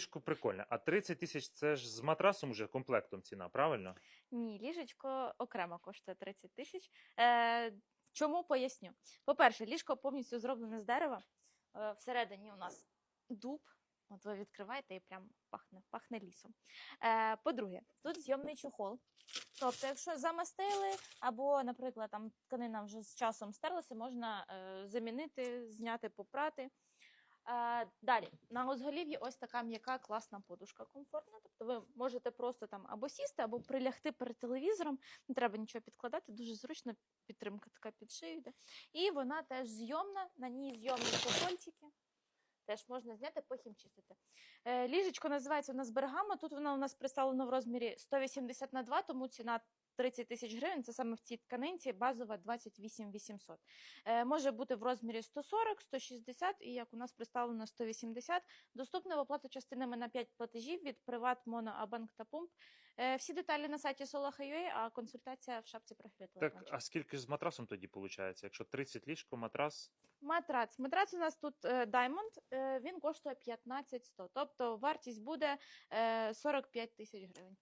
Ліжко прикольне. А 30 тисяч це ж з матрасом уже комплектом ціна, правильно? Ні, ліжечко окремо коштує 30 тисяч. Е, чому поясню? По-перше, ліжко повністю зроблене з дерева. Е, всередині у нас дуб. От ви відкриваєте і прям пахне, пахне лісом. Е, по-друге, тут зйомний чохол. Тобто, якщо замастили, або, наприклад, там тканина вже з часом стерлася, можна е, замінити, зняти, попрати. Е, далі, на узголів'ї ось така м'яка класна подушка комфортна. Тобто ви можете просто там або сісти, або прилягти перед телевізором. Не треба нічого підкладати, дуже зручно, підтримка така під шию йде. І вона теж зйомна, на ній зйомні чохольчики. Теж можна зняти, потім чистити. Е, ліжечко називається у нас Бергамо. Тут вона у нас представлена в розмірі 180 на 2, тому ціна 30 тисяч гривень. Це саме в цій тканинці, базова 28 800. Е, може бути в розмірі 140, 160 і як у нас представлено 180. Доступне в оплату частинами на 5 платежів від Приват, Моно, Абанк та Пумп. Е, всі деталі на сайті Solaha.ua, а консультація в шапці профілю Так, а скільки ж з матрасом тоді виходить? Якщо 30 ліжко, матрас. Матрац. Матрац у нас тут даймонд. Diamond, е, він коштує 15 100. Тобто вартість буде е, 45 тисяч гривень.